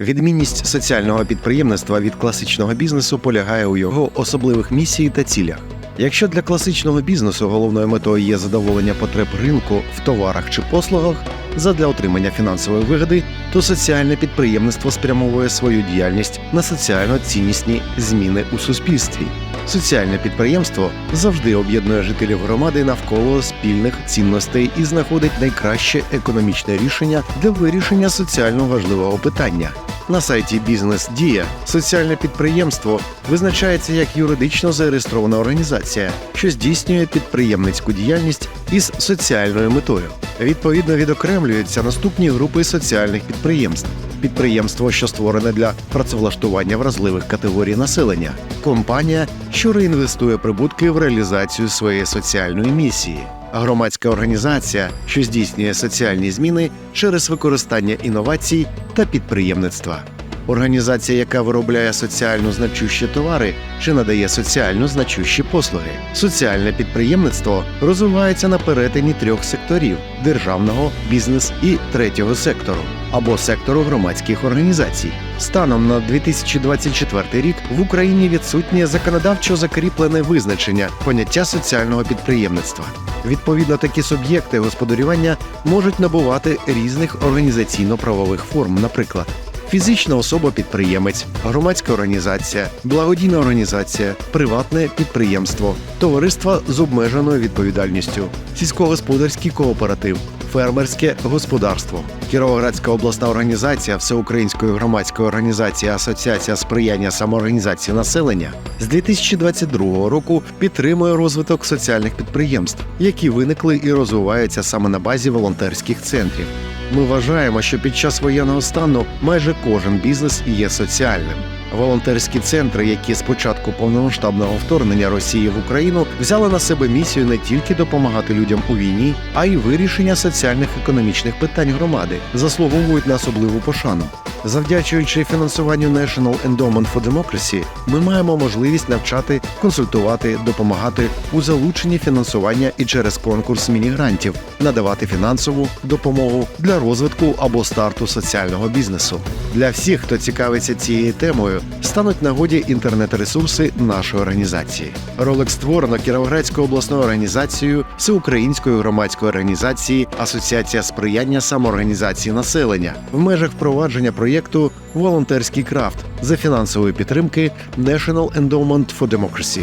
Відмінність соціального підприємництва від класичного бізнесу полягає у його особливих місії та цілях. Якщо для класичного бізнесу головною метою є задоволення потреб ринку в товарах чи послугах задля отримання фінансової вигоди, то соціальне підприємництво спрямовує свою діяльність на соціально ціннісні зміни у суспільстві. Соціальне підприємство завжди об'єднує жителів громади навколо спільних цінностей і знаходить найкраще економічне рішення для вирішення соціально важливого питання. На сайті Бізнес Дія соціальне підприємство визначається як юридично зареєстрована організація, що здійснює підприємницьку діяльність із соціальною метою. Відповідно відокремлюються наступні групи соціальних підприємств: підприємство, що створене для працевлаштування вразливих категорій населення, компанія, що реінвестує прибутки в реалізацію своєї соціальної місії. Громадська організація, що здійснює соціальні зміни через використання інновацій та підприємництва. Організація, яка виробляє соціально значущі товари чи надає соціально значущі послуги. Соціальне підприємництво розвивається на перетині трьох секторів: державного, бізнес і третього сектору або сектору громадських організацій. Станом на 2024 рік в Україні відсутнє законодавчо закріплене визначення поняття соціального підприємництва. Відповідно, такі суб'єкти господарювання можуть набувати різних організаційно-правових форм, наприклад. Фізична особа-підприємець, громадська організація, благодійна організація, приватне підприємство, товариство з обмеженою відповідальністю, сільськогосподарський кооператив, фермерське господарство, Кіровоградська обласна організація Всеукраїнської громадської організації Асоціація сприяння самоорганізації населення з 2022 року підтримує розвиток соціальних підприємств, які виникли і розвиваються саме на базі волонтерських центрів. Ми вважаємо, що під час воєнного стану майже кожен бізнес є соціальним. Волонтерські центри, які з початку повномасштабного вторгнення Росії в Україну взяли на себе місію не тільки допомагати людям у війні, а й вирішення соціальних економічних питань громади, заслуговують на особливу пошану. Завдячуючи фінансуванню National Endowment for Democracy, ми маємо можливість навчати, консультувати, допомагати у залученні фінансування і через конкурс міні-грантів надавати фінансову допомогу для розвитку або старту соціального бізнесу. Для всіх, хто цікавиться цією темою, стануть нагоді інтернет-ресурси нашої організації. Ролик створено Кіровоградською обласною організацією Всеукраїнської громадської організації Асоціація сприяння самоорганізації населення в межах впровадження проєкту Волонтерський крафт за фінансової підтримки National Endowment for Democracy.